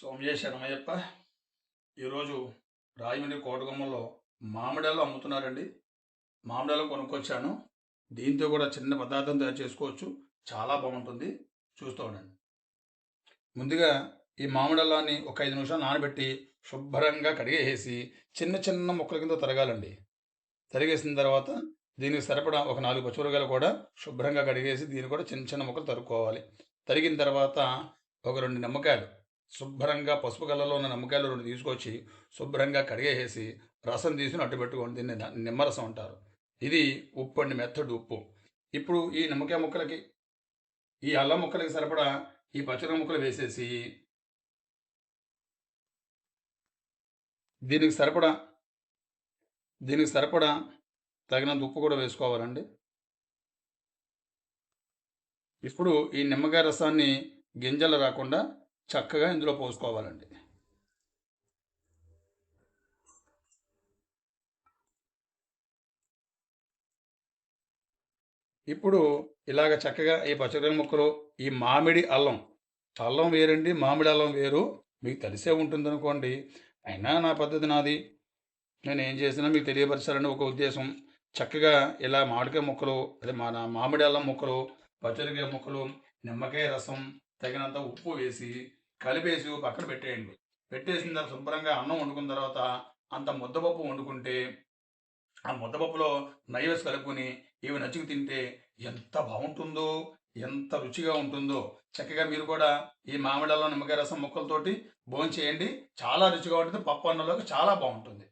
సోమయ్య శరణమయ్యప్ప ఈరోజు రాజమండ్రి కోటగుమ్మలో మామిడాలు అమ్ముతున్నారండి. మామిడాలు కొనుక్కొచ్చాను. దీంతో కూడా చిన్న పదార్థం తయారు చేసుకోవచ్చు. చాలా బాగుంటుంది. చూస్తూ ఉండండి. ముందుగా ఈ మామిడాలని ఒక ఐదు నిమిషాలు నానబెట్టి శుభ్రంగా కడిగేసి చిన్న చిన్న ముక్కల కింద తరగాలండి. తరిగేసిన తర్వాత దీనికి సరిపడా ఒక నాలుగు పచ్చిమిరకాయలు కూడా శుభ్రంగా కడిగేసి దీన్ని కూడా చిన్న చిన్న ముక్కలు తరుక్కోవాలి. తరిగిన తర్వాత ఒక రెండు నిమ్మకాయలు శుభ్రంగా పసుపు కలర్లో ఉన్న నిమ్మకాయలు రెండు తీసుకొచ్చి శుభ్రంగా కడిగేసి రసం తీసుకుని అట్టు పెట్టుకోండి దీన్ని నిమ్మరసం అంటారు. ఇది ఉప్పు అండి మెత్తడు ఉప్పు. ఇప్పుడు ఈ నిమ్మకాయ ముక్కలకి ఈ అల్లం ముక్కలకి సరిపడా ఈ పచ్చడి ముక్కలు వేసేసి దీనికి సరిపడా దీనికి సరిపడా తగినంత ఉప్పు కూడా వేసుకోవాలండి. ఇప్పుడు ఈ నిమ్మకాయ రసాన్ని గింజలు రాకుండా చక్కగా ఇందులో పోసుకోవాలండి. ఇప్పుడు ఇలాగ చక్కగా ఈ పచ్చడి ముక్కలు ఈ మామిడి అల్లం అల్లం వేరండి మామిడి అల్లం వేరు మీకు తెలిసే ఉంటుంది అనుకోండి అయినా నా పద్ధతి నాది. నేను ఏం చేసినా మీకు తెలియపరచాలని ఒక ఉద్దేశం. చక్కగా ఇలా మామిడికాయ ముక్కలు అదే మన మామిడి అల్లం ముక్కలు పచ్చడికాయ ముక్కలు నిమ్మకాయ రసం తగినంత ఉప్పు వేసి కలిపేసి పక్కన పెట్టేయండి. పెట్టేసిన తర్వాత శుభ్రంగా అన్నం వండుకున్న తర్వాత అంత ముద్దపప్పు వండుకుంటే ఆ ముద్దపప్పులో నైవేసి కలుపుకొని ఇవి నచ్చుకు తింటే ఎంత బాగుంటుందో ఎంత రుచిగా ఉంటుందో. చక్కగా మీరు కూడా ఈ మామిడాల్లో నిమ్మకాయ రసం ముక్కలతోటి భోంచేయండి. చాలా రుచిగా ఉంటుంది. పప్పు అన్నంలోకి చాలా బాగుంటుంది.